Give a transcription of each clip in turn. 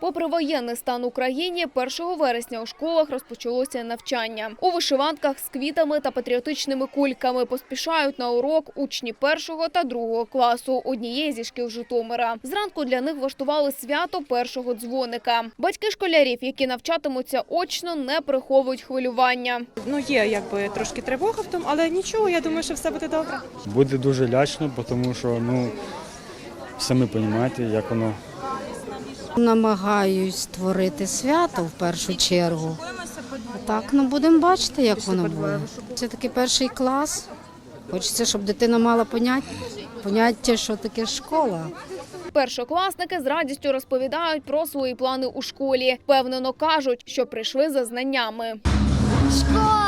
Попри воєнний стан Україні, 1 вересня у школах розпочалося навчання. У вишиванках з квітами та патріотичними кульками поспішають на урок учні першого та другого класу однієї зі шкіл Житомира. Зранку для них влаштували свято першого дзвоника. Батьки школярів, які навчатимуться очно, не приховують хвилювання. Ну, є якби трошки тривога в тому, але нічого, я думаю, що все буде добре. Буде дуже лячно, тому що ну самі розумієте, як воно Намагаюсь створити свято в першу чергу. Так, ну будемо бачити, як воно буде. Це такий перший клас. Хочеться, щоб дитина мала поняття, поняття, що таке школа. Першокласники з радістю розповідають про свої плани у школі. Впевнено кажуть, що прийшли за знаннями. школу,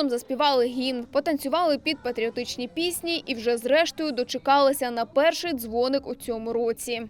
Разом заспівали гімн, потанцювали під патріотичні пісні і вже зрештою дочекалися на перший дзвоник у цьому році.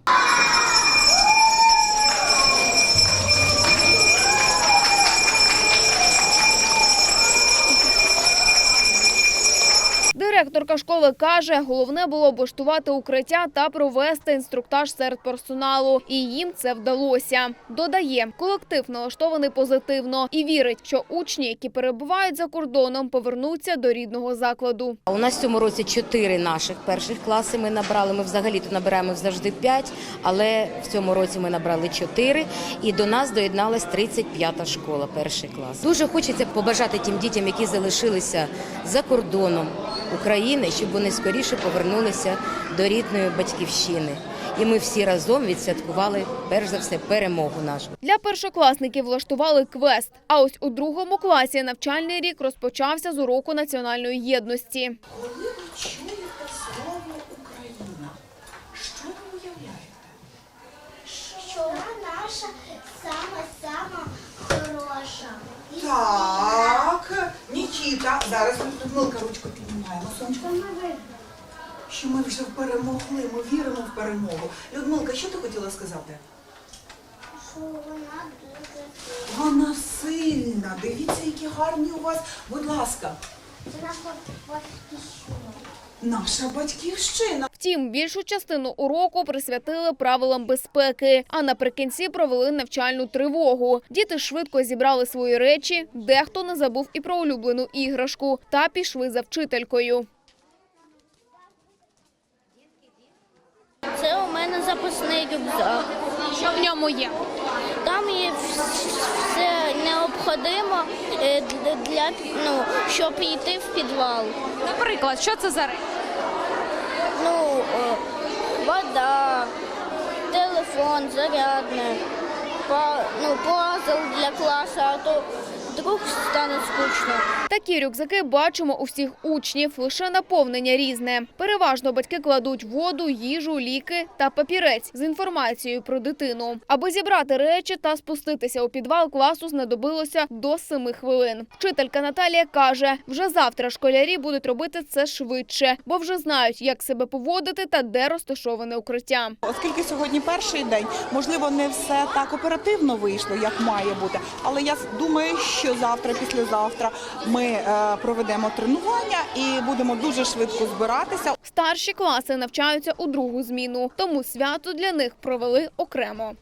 Директорка школи каже, головне було облаштувати укриття та провести інструктаж серед персоналу. І їм це вдалося. Додає, колектив налаштований позитивно і вірить, що учні, які перебувають за кордоном, повернуться до рідного закладу. У нас в цьому році чотири наших перших класи ми набрали. Ми взагалі-то набираємо завжди п'ять, але в цьому році ми набрали чотири, і до нас доєдналась 35-та школа, перший клас. Дуже хочеться побажати тим дітям, які залишилися за кордоном України, щоб вони скоріше повернулися до рідної батьківщини. І ми всі разом відсвяткували перш за все перемогу нашу. Для першокласників влаштували квест. А ось у другому класі навчальний рік розпочався з уроку національної єдності. Наша сама-сама хороша. Так, Нікіта, зараз ми Людмилка ручку піднімаємо. Сонечко, що ми вже перемогли, ми віримо в перемогу. Людмилка, що ти хотіла сказати? Що вона дуже Вона сильна. Дивіться, які гарні у вас. Будь ласка, наша батьківщина. Наша батьківщина. Втім, більшу частину уроку присвятили правилам безпеки, а наприкінці провели навчальну тривогу. Діти швидко зібрали свої речі, дехто не забув і про улюблену іграшку, та пішли за вчителькою. Це у мене запасний рюкзак. Що в ньому є? Там є все необхідне для- для ну, щоб йти в підвал. Наприклад, що це за речі? Вода, телефон, зарядне, ну, пазл для класу, а то вдруг стане скучно. Такі рюкзаки бачимо у всіх учнів, лише наповнення різне. Переважно батьки кладуть воду, їжу, ліки та папірець з інформацією про дитину. Аби зібрати речі та спуститися у підвал класу знадобилося до семи хвилин. Вчителька Наталія каже, вже завтра школярі будуть робити це швидше, бо вже знають, як себе поводити та де розташоване укриття. Оскільки сьогодні перший день, можливо, не все так оперативно вийшло, як має бути. Але я думаю, що завтра, післязавтра ми е, проведемо тренування і будемо дуже швидко збиратися. Старші класи навчаються у другу зміну, тому свято для них провели окремо.